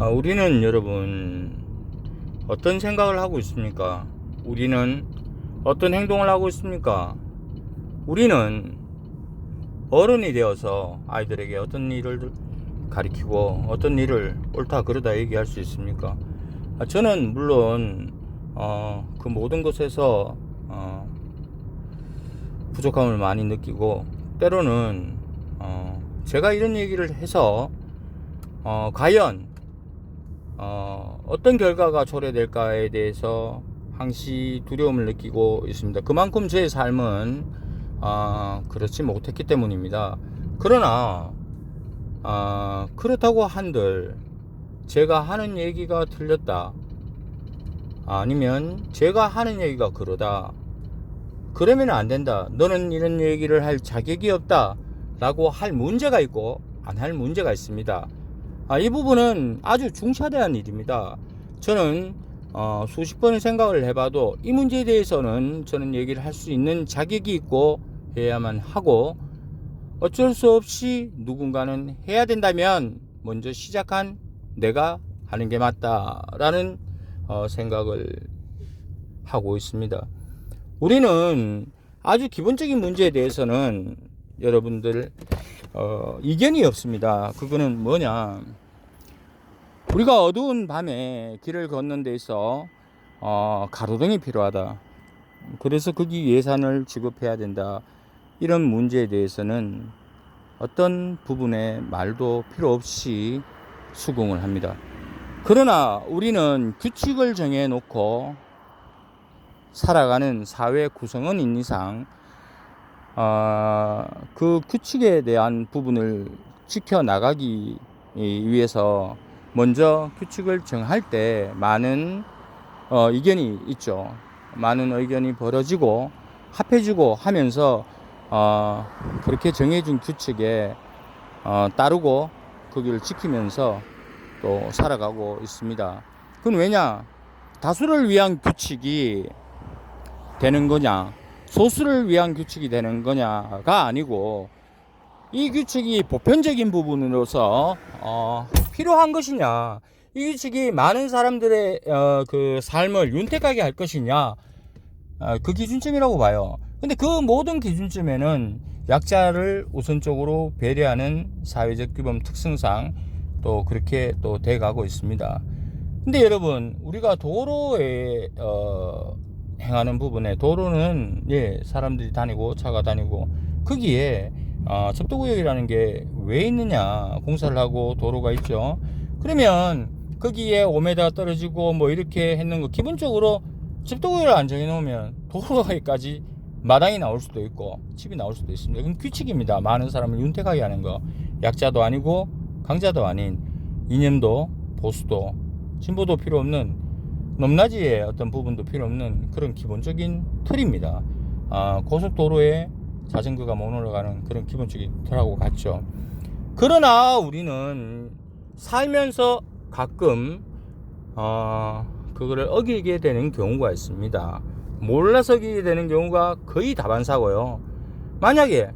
아, 우리는 여러분 어떤 생각을 하고 있습니까? 우리는 어떤 행동을 하고 있습니까? 우리는 어른이 되어서 아이들에게 어떤 일을 가리키고 어떤 일을 옳다 그르다 얘기할 수 있습니까? 아, 저는 물론 어, 그 모든 것에서 어, 부족함을 많이 느끼고 때로는 어, 제가 이런 얘기를 해서 어, 과연 어, 어떤 결과가 초래될까에 대해서 항시 두려움을 느끼고 있습니다. 그만큼 제 삶은 아, 그렇지 못했기 때문입니다. 그러나 아, 그렇다고 한들 제가 하는 얘기가 틀렸다. 아니면 제가 하는 얘기가 그러다. 그러면 안 된다. 너는 이런 얘기를 할 자격이 없다. 라고 할 문제가 있고 안 할 문제가 있습니다. 아, 이 부분은 아주 중차대한 일입니다. 저는 어, 수십 번을 생각을 해봐도 이 문제에 대해서는 저는 얘기를 할 수 있는 자격이 있고 해야만 하고 어쩔 수 없이 누군가는 해야 된다면 먼저 시작한 내가 하는 게 맞다라는 어, 생각을 하고 있습니다. 우리는 아주 기본적인 문제에 대해서는 여러분들 어, 이견이 없습니다. 그거는 뭐냐? 우리가 어두운 밤에 길을 걷는 데서 어, 가로등이 필요하다. 그래서 거기 예산을 지급해야 된다. 이런 문제에 대해서는 어떤 부분에 말도 필요 없이 수긍을 합니다. 그러나 우리는 규칙을 정해 놓고 살아가는 사회 구성원 인 이상 어, 그 규칙에 대한 부분을 지켜 나가기 위해서 먼저 규칙을 정할 때 많은 어, 의견이 있죠. 많은 의견이 벌어지고 합해지고 하면서 어, 그렇게 정해진 규칙에 어, 따르고 거기를 지키면서 또 살아가고 있습니다. 그건 왜냐? 다수를 위한 규칙이 되는 거냐? 소수를 위한 규칙이 되는 거냐가 아니고 이 규칙이 보편적인 부분으로서 어, 필요한 것이냐? 이 규칙이 많은 사람들의 어, 그 삶을 윤택하게 할 것이냐? 어, 그 기준점이라고 봐요. 근데 그 모든 기준점에는 약자를 우선적으로 배려하는 사회적 규범 특성상 또 그렇게 또 돼가고 있습니다. 근데 여러분 우리가 도로에 어, 행하는 부분에 도로는 예 사람들이 다니고 차가 다니고 거기에 어, 접도구역이라는 게 왜 있느냐 공사를 하고 도로가 있죠. 그러면 거기에 5m 떨어지고 뭐 이렇게 했는 거 기본적으로 접도구역을 안 정해놓으면 도로가까지 마당이 나올 수도 있고 집이 나올 수도 있습니다. 이건 규칙입니다. 많은 사람을 윤택하게 하는 거 약자도 아니고 강자도 아닌 이념도 보수도 진보도 필요 없는 넘나지의 어떤 부분도 필요 없는 그런 기본적인 틀입니다. 아, 고속도로에 자전거가 못 올라가는 그런 기본적인 틀하고 같죠. 그러나 우리는 살면서 가끔 어, 그거를 어기게 되는 경우가 있습니다. 몰라서 어기게 되는 경우가 거의 다반사고요. 만약에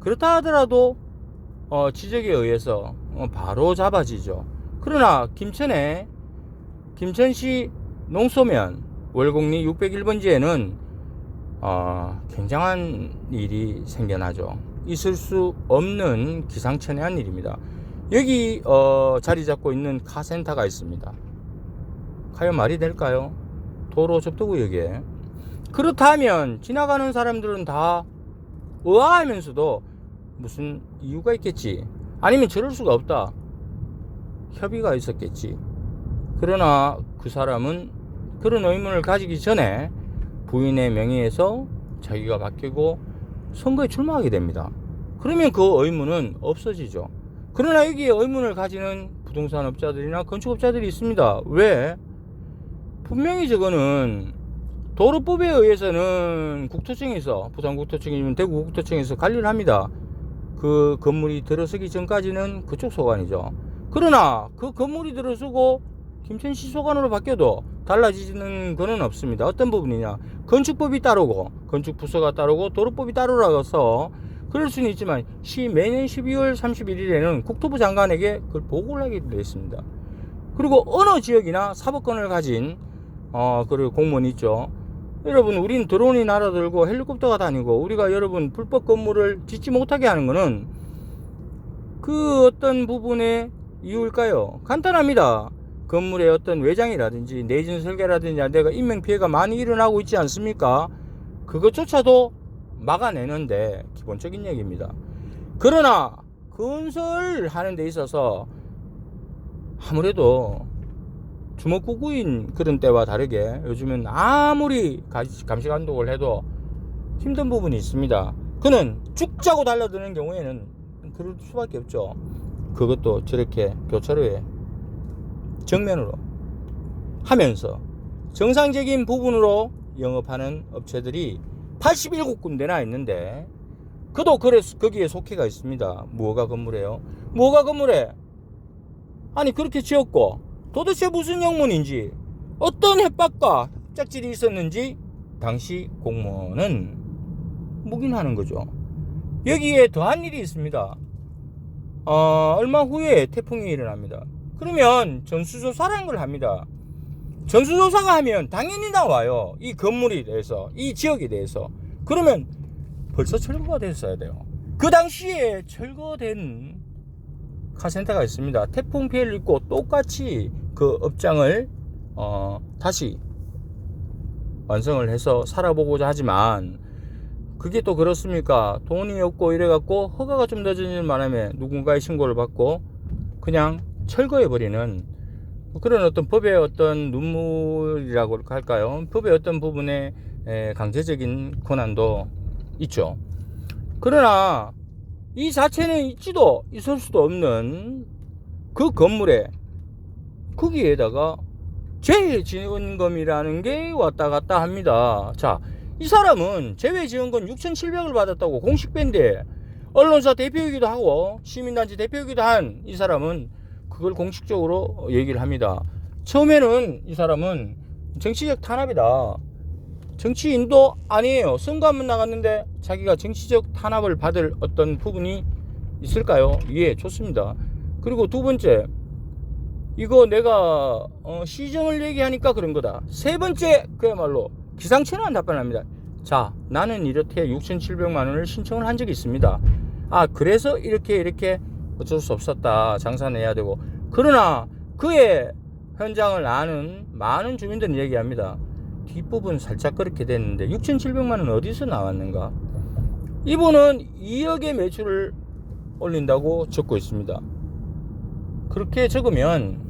그렇다 하더라도 어, 지적에 의해서 어, 바로 잡아지죠. 그러나 김천에 김천시 농소면 월곡리 601번지에는 어, 굉장한 일이 생겨나죠. 있을 수 없는 기상천외한 일입니다. 여기 어, 자리 잡고 있는 카센터가 있습니다. 과연 말이 될까요? 도로 접도구역에 그렇다면 지나가는 사람들은 다 의아하면서도 무슨 이유가 있겠지. 아니면 저럴 수가 없다. 협의가 있었겠지. 그러나 그 사람은 그런 의문을 가지기 전에 부인의 명의에서 자기가 바뀌고 선거에 출마하게 됩니다. 그러면 그 의문은 없어지죠. 그러나 여기에 의문을 가지는 부동산 업자들이나 건축업자들이 있습니다. 왜? 분명히 저거는 도로법에 의해서는 국토청에서 부산국토청이면 대구국토청에서 관리를 합니다. 그 건물이 들어서기 전까지는 그쪽 소관이죠. 그러나 그 건물이 들어서고 김천시 소관으로 바뀌어도 달라지는 거는 없습니다. 어떤 부분이냐? 건축법이 따르고 건축 부서가 따르고 도로법이 따르라서 그럴 수는 있지만 시 매년 12월 31일에는 국토부 장관에게 그걸 보고를 하게 되어 있습니다. 그리고 어느 지역이나 사법권을 가진 어 그리고 공무원이 있죠. 여러분 우린 드론이 날아들고 헬리콥터가 다니고 우리가 여러분 불법 건물을 짓지 못하게 하는 거는 그 어떤 부분의 이유일까요? 간단합니다. 건물의 어떤 외장이라든지 내진 설계라든지 내가 인명 피해가 많이 일어나고 있지 않습니까? 그것조차도 막아내는데 기본적인 얘기입니다. 그러나 건설하는 데 있어서 아무래도 주먹구구인 그런 때와 다르게 요즘은 아무리 감시 감독을 해도 힘든 부분이 있습니다. 그는 쭉 짜고 달려드는 경우에는 그럴 수밖에 없죠. 그것도 저렇게 교차로에 정면으로 하면서 정상적인 부분으로 영업하는 업체들이 87군데나 있는데 그도 그래 거기에 속해가 있습니다. 뭐가 건물이에요? 뭐가 건물에? 아니 그렇게 지었고 도대체 무슨 영문인지 어떤 협박과 짝질이 있었는지 당시 공무원은 묵인하는 거죠. 여기에 더한 일이 있습니다. 어, 얼마 후에 태풍이 일어납니다. 그러면 전수조사라는 걸 합니다. 전수조사가 하면 당연히 나와요. 이 건물에 대해서, 이 지역에 대해서. 그러면 벌써 철거가 됐어야 돼요. 그 당시에 철거된 카센터가 있습니다. 태풍 피해를 입고 똑같이 그 업장을 어, 다시 완성을 해서 살아보고자 하지만 그게 또 그렇습니까? 돈이 없고 이래갖고 허가가 좀 늦어지는 바람에 누군가의 신고를 받고 그냥 철거해버리는 그런 어떤 법의 어떤 눈물이라고 할까요? 법의 어떤 부분에 강제적인 권한도 있죠. 그러나 이 자체는 있지도 있을 수도 없는 그 건물에 거기에다가 재지원금이라는 게 왔다 갔다 합니다. 자, 이 사람은 재외지원금 6,700을 받았다고 공식밴데 언론사 대표이기도 하고 시민단체 대표이기도 한 이 사람은 그걸 공식적으로 얘기를 합니다. 처음에는 이 사람은 정치적 탄압이다. 정치인도 아니에요. 선거 한번 나갔는데 자기가 정치적 탄압을 받을 어떤 부분이 있을까요? 예, 좋습니다. 그리고 두 번째, 이거 내가 어, 시정을 얘기하니까 그런 거다. 세 번째, 그야말로 기상천외한 답변을 합니다. 자, 나는 이렇게 6,700만 원을 신청을 한 적이 있습니다. 아, 그래서 이렇게 이렇게 어쩔 수 없었다. 장사 내야 되고. 그러나 그의 현장을 아는 많은 주민들은 얘기합니다. 뒷부분 살짝 그렇게 됐는데 6,700만 원 어디서 나왔는가? 이분은 2억의 매출을 올린다고 적고 있습니다. 그렇게 적으면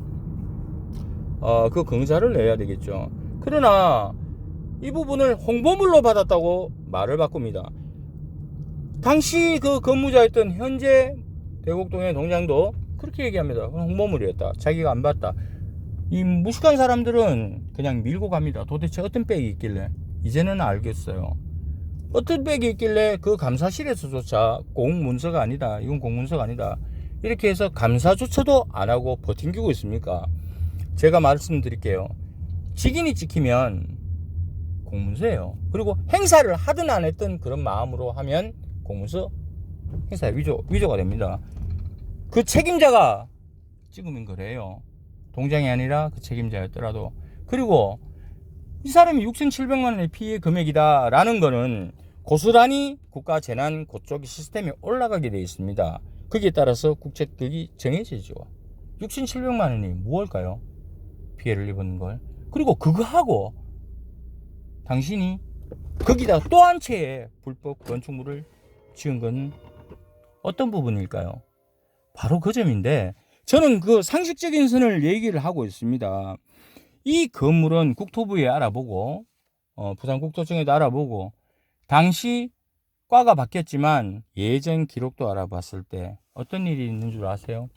어, 그 긍자를 내야 되겠죠. 그러나 이 부분을 홍보물로 받았다고 말을 바꿉니다. 당시 그 근무자였던 현재 대곡동의 동장도 그렇게 얘기합니다. 홍보물이었다. 자기가 안 봤다. 이 무식한 사람들은 그냥 밀고 갑니다. 도대체 어떤 백이 있길래 이제는 알겠어요. 어떤 백이 있길래 그 감사실에서조차 공문서가 아니다. 이건 공문서가 아니다. 이렇게 해서 감사조차도 안 하고 버팅기고 있습니까? 제가 말씀드릴게요. 직인이 찍히면 공문서예요. 그리고 행사를 하든 안 했든 그런 마음으로 하면 공문서 행사 위조 위조가 됩니다. 그 책임자가 찍으면 그래요. 동장이 아니라 그 책임자였더라도 그리고 이 사람이 6,700만 원의 피해 금액이다라는 거는 고스란히 국가 재난 고쪽 시스템에 올라가게 되어 있습니다. 거기에 따라서 국책격이 정해지죠. 6,700만 원이 무엇일까요? 피해를 입은 걸. 그리고 그거 하고 당신이 거기다 또 한 채의 불법 건축물을 지은 건 어떤 부분일까요? 바로 그 점인데 저는 그 상식적인 선을 얘기를 하고 있습니다. 이 건물은 국토부에 알아보고 어, 부산국토청에도 알아보고 당시 과가 바뀌었지만 예전 기록도 알아봤을 때 어떤 일이 있는 줄 아세요?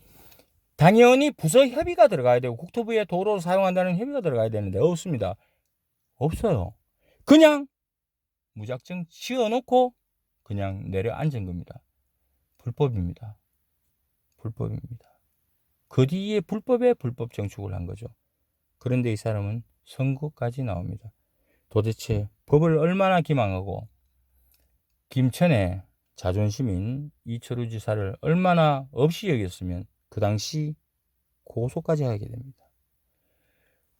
당연히 부서 협의가 들어가야 되고 국토부에 도로를 사용한다는 협의가 들어가야 되는데 없습니다. 없어요. 그냥 무작정 지어놓고 그냥 내려앉은 겁니다. 불법입니다. 불법입니다. 그 뒤에 불법에 불법 정축을 한 거죠. 그런데 이 사람은 선거까지 나옵니다. 도대체 법을 얼마나 기망하고 김천의 자존심인 이철우 지사를 얼마나 없이 여겼으면 그 당시 고소까지 하게 됩니다.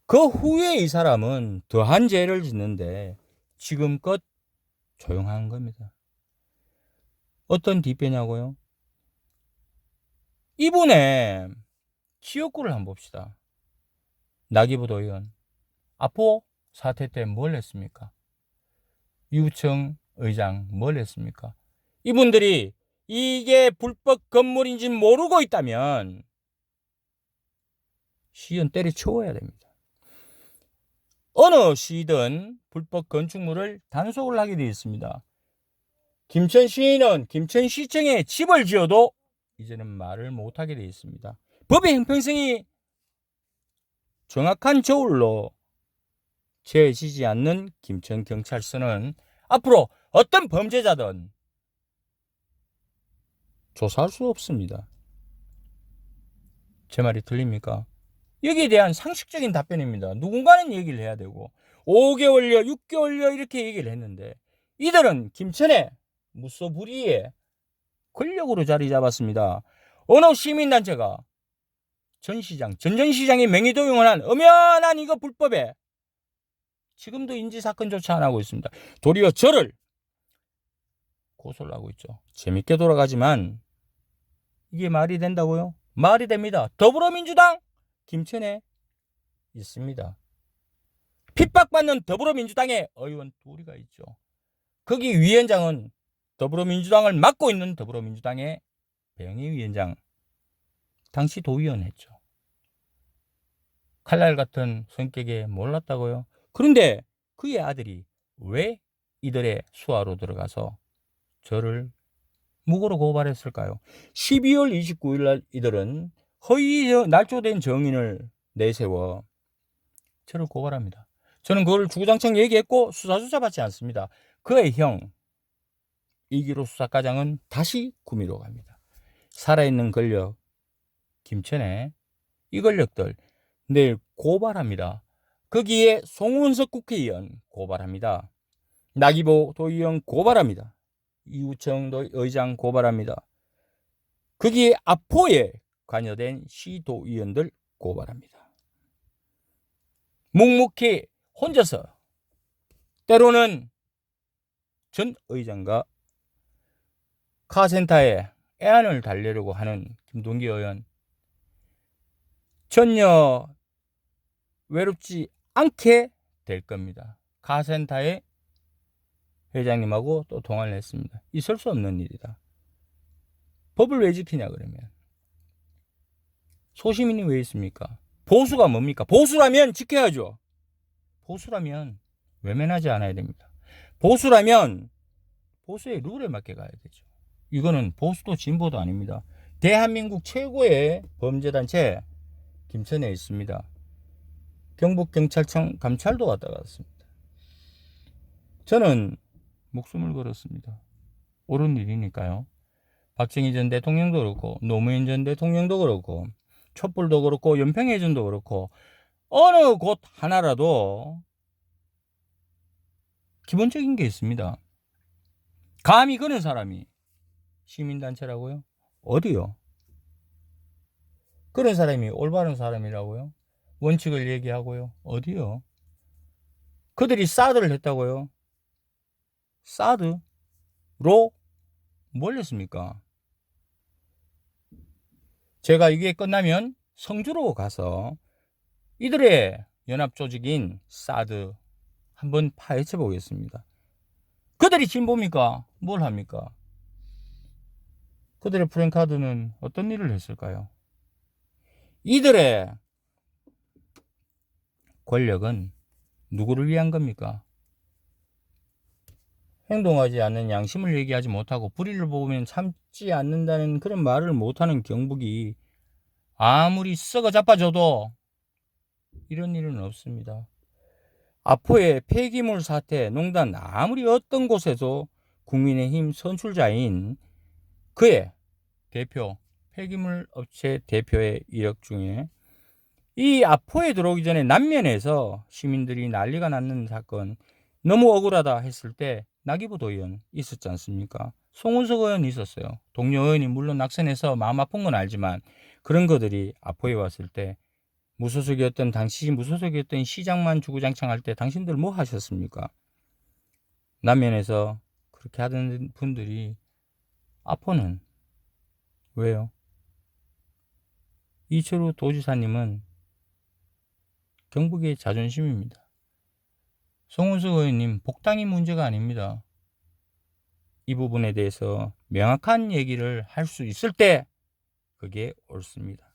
그 후에 이 사람은 더한 죄를 짓는데 지금껏 조용한 겁니다. 어떤 뒷배냐고요? 이분의 지역구를 한번 봅시다. 나기부도 의원. 아포 사태 때 뭘 했습니까? 유청 의장 뭘 했습니까? 이분들이 이게 불법 건물인지 모르고 있다면 시연 때려치워야 됩니다. 어느 시든 불법 건축물을 단속을 하게 되어 있습니다. 김천시는 김천시청에 집을 지어도 이제는 말을 못하게 되어 있습니다. 법의 형평성이 정확한 저울로 재지지 않는 김천 경찰서는 앞으로 어떤 범죄자든 조사할 수 없습니다. 제 말이 들립니까? 여기에 대한 상식적인 답변입니다. 누군가는 얘기를 해야 되고 5개월여, 6개월여 이렇게 얘기를 했는데 이들은 김천에 무소불위에 권력으로 자리 잡았습니다. 어느 시민단체가 전 시장, 전전시장의 명의도용을 한 엄연한 이거 불법에 지금도 인지사건조차 안 하고 있습니다. 도리어 저를 고소를 하고 있죠. 재밌게 돌아가지만 이게 말이 된다고요? 말이 됩니다. 더불어민주당 김천에 있습니다. 핍박받는 더불어민주당의 의원 둘이가 있죠. 거기 위원장은 더불어민주당을 맡고 있는 더불어민주당의 배영희 위원장 당시 도의원 했죠. 칼날 같은 성격에 몰랐다고요? 그런데 그의 아들이 왜 이들의 수하로 들어가서 저를 무고로 고발했을까요? 12월 29일 날 이들은 허위 날조된 정인을 내세워 저를 고발합니다. 저는 그걸 주구장창 얘기했고 수사조차 받지 않습니다. 그의 형 이기로 수사과장은 다시 구미로 갑니다. 살아있는 권력 김천에 이 권력들 내일 고발합니다. 거기에 송원석 국회의원 고발합니다. 나기보 도의원 고발합니다. 이우청 의장 고발합니다. 거기에 아포에 관여된 시도의원들 고발합니다. 묵묵히 혼자서 때로는 전 의장과 카센터에 애안을 달래려고 하는 김동기 의원 전혀 외롭지 않게 될 겁니다. 카센터의 회장님하고 또 통화를 했습니다. 있을 수 없는 일이다. 법을 왜 지키냐 그러면 소시민이 왜 있습니까? 보수가 뭡니까? 보수라면 지켜야죠. 보수라면 외면하지 않아야 됩니다. 보수라면 보수의 룰에 맞게 가야 되죠. 이거는 보수도 진보도 아닙니다. 대한민국 최고의 범죄단체 김천에 있습니다. 경북경찰청 감찰도 왔다 갔습니다. 저는 목숨을 걸었습니다. 옳은 일이니까요. 박정희 전 대통령도 그렇고 노무현 전 대통령도 그렇고 촛불도 그렇고 연평해전도 그렇고 어느 곳 하나라도 기본적인 게 있습니다. 감히 그는 사람이 시민단체라고요? 어디요? 그런 사람이 올바른 사람이라고요? 원칙을 얘기하고요? 어디요? 그들이 사드를 했다고요? 사드로 뭘 했습니까? 제가 이게 끝나면 성주로 가서 이들의 연합 조직인 사드 한번 파헤쳐 보겠습니다. 그들이 진보입니까? 뭘 합니까? 그들의 프랭카드는 어떤 일을 했을까요? 이들의 권력은 누구를 위한 겁니까? 행동하지 않는 양심을 얘기하지 못하고 불의를 보면 참지 않는다는 그런 말을 못하는 경북이 아무리 썩어 자빠져도 이런 일은 없습니다. 아포의 폐기물 사태 농단 아무리 어떤 곳에서 국민의힘 선출자인 그의 대표 폐기물 업체 대표의 이력 중에 이 아포에 들어오기 전에 남면에서 시민들이 난리가 났는 사건 너무 억울하다 했을 때 나기부 도 의원 있었지 않습니까? 송은석 의원 있었어요. 동료 의원이 물론 낙선해서 마음 아픈 건 알지만 그런 것들이 아포에 왔을 때 무소속이었던 당시 무소속이었던 시장만 주구장창 할 때 당신들 뭐 하셨습니까? 남면에서 그렇게 하던 분들이 앞으로는 왜요? 이철우 도지사님은 경북의 자존심입니다. 송은수 의원님 복당이 문제가 아닙니다. 이 부분에 대해서 명확한 얘기를 할 수 있을 때 그게 옳습니다.